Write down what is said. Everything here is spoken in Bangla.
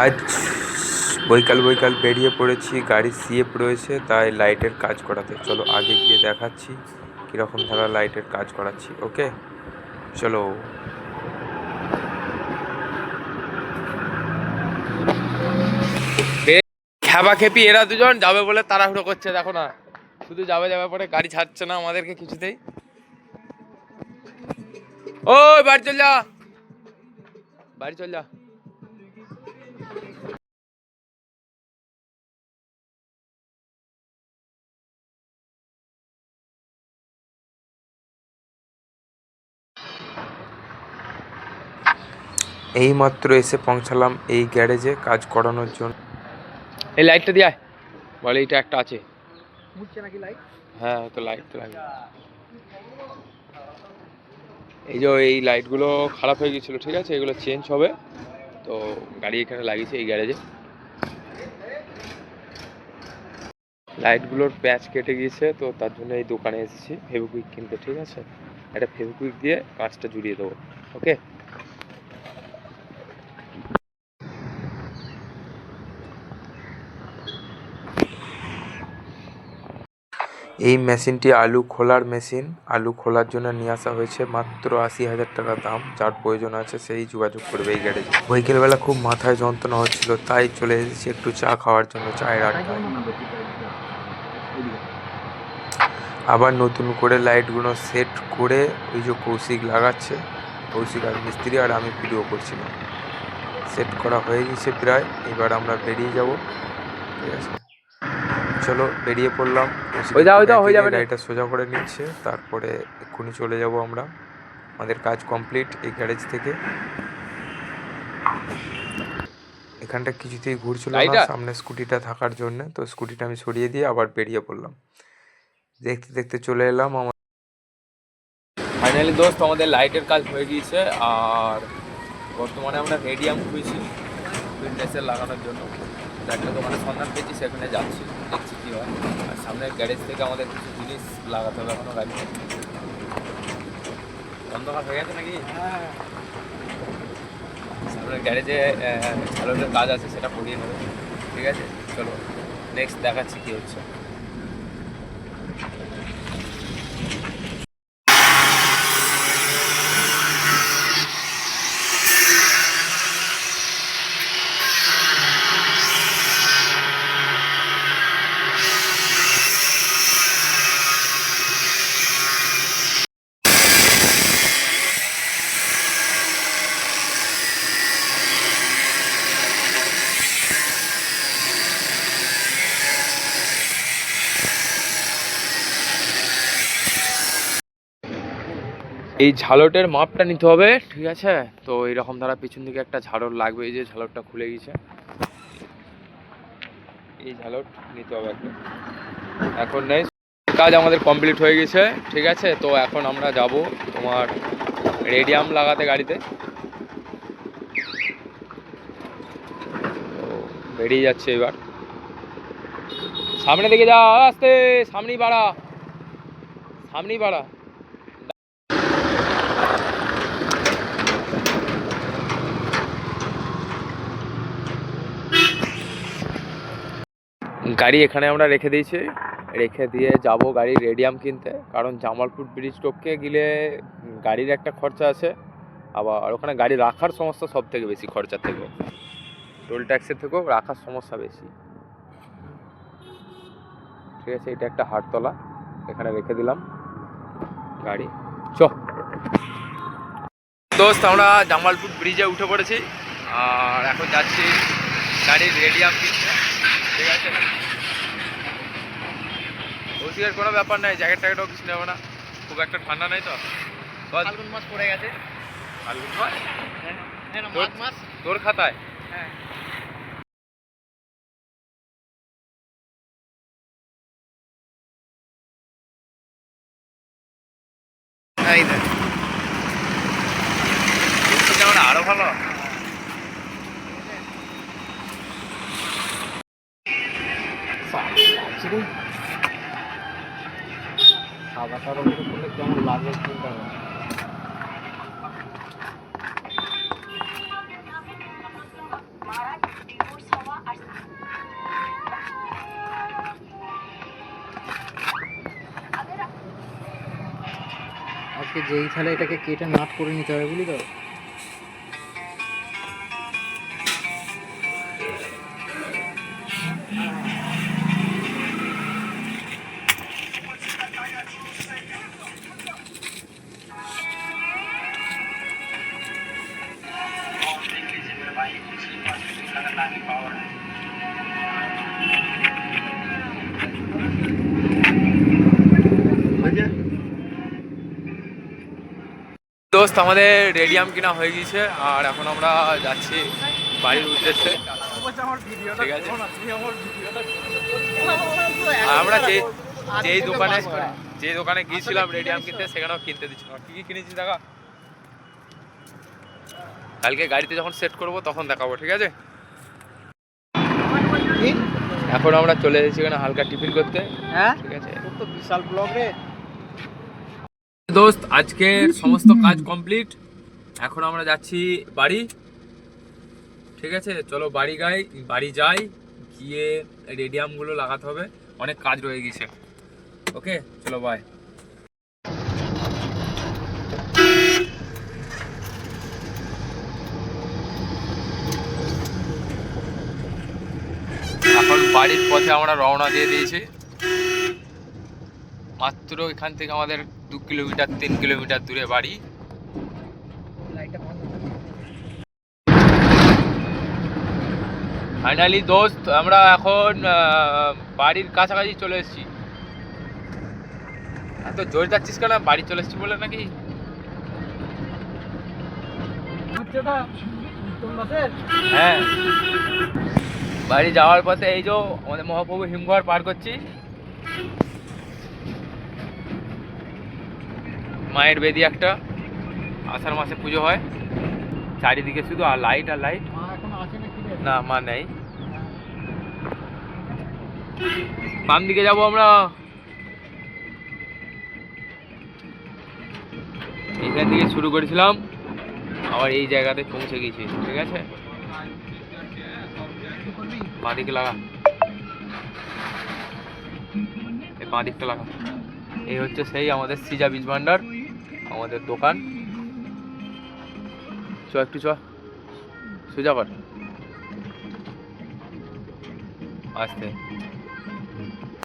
আজ বৈকাল বৈকাল বেরিয়ে পড়েছি, গাড়ি সিএফ রয়েছে, তাই লাইটের কাজ করাতে। চলো আগে গিয়ে দেখাচ্ছি কীরকম ধারা লাইটের কাজ করাচ্ছি, ওকে? চলো। খেপা খেপি, এরা দুজন যাবে বলে তাড়াহুড়ো করছে, দেখো না। শুধু যাবে যাবে পরে গাড়ি ছাড়ছে না আমাদেরকে কিছুতেই। ও বাড়ি চল যা। বাড়ি চল যা। এইমাত্র এসে পৌঁছালাম এই গ্যারেজে কাজ করানোর জন্য। এই লাইটটা দিয়ে আয়। বলে এইটা একটা আছে। মুছছে নাকি লাইট হ্যাঁ তো লাইট তো লাগবে। এই যে এই লাইটগুলো খারাপ হয়ে গেছিল ঠিক আছে? এগুলো চেঞ্জ হবে। তো গাড়ি এখানে লাগিয়েছে এই গ্যারেজে। লাইটগুলোর প্যাচ কেটে গিয়েছে তো তার জন্য এই দোকানে এসেছি ফেভিকুইক কিনতে ঠিক আছে? একটা ফেভিকুইক দিয়ে কাঁচটা জুড়িয়ে দেবো ওকে এই মেশিনটি আলু খোলার মেশিন। আলু খোলার জন্য নিয়ে আসা হয়েছে মাত্র আশি হাজার টাকা দাম। যার প্রয়োজন আছে সেই যোগাযোগ করবে এই গ্যারেজে। বিকেলবেলা খুব মাথায় যন্ত্রণা হচ্ছিল, তাই চলে এসেছি একটু চা খাওয়ার জন্য, চায়ের আড্ডায়। আবার নতুন করে লাইটগুলো সেট করে ওই যে কৌশিক লাগাচ্ছে। কৌশিক আর মিস্ত্রি আর আমি ভিডিও করছিলাম। সেট করা হয়ে গেছে প্রায়, এবার আমরা বেরিয়ে যাব। ঠিক আছে। চলো বেরিয়ে পড়লাম। ওই দাও, ওই হয়ে যাবে। গাড়িটা সোজা করে নিচ্ছে। তারপরে এক্ষুনি চলে যাব আমরা। আমাদের কাজ কমপ্লিট এই গ্যারেজ থেকে। এখানটা কিছুতেই ঘুরছিল না সামনে স্কুটিটা থাকার জন্য। তো স্কুটিটা আমি সরিয়ে দিয়ে আবার বেরিয়ে পড়লাম। দেখতে দেখতে চলে এলাম আমার ফাইনালি দোস্ত আমাদের লাইটের কাজ হয়ে গিয়েছে। আর বর্তমানে আমরা রেডিয়াম খুঁজছি। ফিটনেসের লাগানোর জন্য। একটা দোকানে সন্ধান পেয়েছি সেখানে যাচ্ছি। দেখছি কী হয়। আর সামনের গ্যারেজ থেকে আমাদের কিছু জিনিস লাগাতে হবে এখনও গাড়ি অন্ধকার হয়ে গেছে নাকি? সামনের গ্যারেজে ভালো কাজ আছে, সেটা করিয়ে নেবে। ঠিক আছে? চলো নেক্সট দেখাচ্ছি কী হচ্ছে। এই ঝালটের মাপটা নিতে হবে। ঠিক আছে? তো এইরকম ধারা পিছন দিকে একটা ঝালট লাগবে, এই যে ঝালটটা খুলে গেছে। এই ঝালট নিতে হবে একটা। এখন নেই কাজ আমাদের কমপ্লিট হয়ে গেছে, ঠিক আছে? তো এখন আমরা যাব তোমার রেডিয়াম লাগাতে গাড়িতে। বেরিয়ে যাচ্ছে এবার। সামনে দিকে যা, আস্তে, সামনেই বাড়া। সামনেই বাড়া। গাড়ি এখানে আমরা রেখে দিয়েছি। রেখে দিয়ে যাব গাড়ি রেডিয়াম কিনতে। কারণ জামালপুর ব্রিজ টপকে গেলে গাড়ির একটা খরচা আছে। আবার ওখানে গাড়ি রাখার সমস্যা সব থেকে বেশি খরচার থেকে। টোল ট্যাক্সের থেকেও রাখার সমস্যা বেশি। ঠিক আছে, এটা একটা হাটতলা। এখানে রেখে দিলাম গাড়ি। চ। দোস্ত, আমরা জামালপুর ব্রিজে উঠে পড়েছি। আর এখন যাচ্ছি গাড়ির রেডিয়াম কিনতে। ঠিক আছে? ওসিয়ার কোনো ব্যাপার নাই জ্যাকেট ট্যাকেটও কিছু নেব না। খুব একটা ঠান্ডা নেই তো। ফাল্গুন মাস পড়ে গেছে। ফাল্গুন মাস? হ্যাঁ হ্যাঁ, তোর- মাস। তোর খাতায়? হ্যাঁ। যেমন আরও ভালো? আজকে যেই তাহলে এটাকে কেটে নাট করে নিতে হবে বুঝলি তো? দোস্ত আমাদের রেডিয়াম কিনা হয়ে গিয়েছে। আর এখন আমরা যাচ্ছি বাড়ির উদ্দেশ্যে। ঠিক আছে? আমরা যে যেই দোকানে যে দোকানে গিয়েছিলাম রেডিয়াম কিনতে সেখানেও কিনতে দিচ্ছিল না। কি কি কিনেছি দেখা? কালকে গাড়িতে যখন সেট করব তখন দেখাবো ঠিক আছে? এখন আমরা চলে এসেছি এখানে হালকা টিফিন করতে। হ্যাঁ? ঠিক আছে? তো বিশাল ব্লগ রে। দোস্ত, আজকের সমস্ত কাজ কমপ্লিট এখন আমরা যাচ্ছি বাড়ি। ঠিক আছে? চলো বাড়ি গাই, বাড়ি যাই, গিয়ে রেডিয়ামগুলো লাগাতে হবে। অনেক কাজ রয়ে গেছে। ওকে চলো বাই এখন বাড়ির পথে আমরা রওনা দিয়ে দিয়েছি। মাত্র এখান থেকে আমাদের দু কিলোমিটার, তিন কিলোমিটার দূরে বাড়ি। ফাইনালি দোস্ত, আমরা এখন বাড়ির কাছাকাছি চলে এসেছি। এত জোর যাচ্ছিস কেন? বাড়ি চলে এসেছি বলে নাকি? হ্যাঁ। বাড়ি যাওয়ার পথে এই যে আমাদের মহাপ্রভু হিমঘর পার করছি। মায়ের বেদি একটা। আষাঢ় মাসে পুজো হয়। চারিদিকে শুধু আর লাইট আর লাইট এখন না মা নেই। বাম দিকে যাব আমরা। এইখান থেকে শুরু করেছিলাম। আবার এই জায়গাতে পৌঁছে গেছি ঠিক আছে? বাঁ দিকে লাগা। এই বাঁ দিকটা লাগা। এই হচ্ছে সেই আমাদের সিজা বীজ ভান্ডার আমাদের দোকান। চ একটু চ। সোজা কর। আসতে।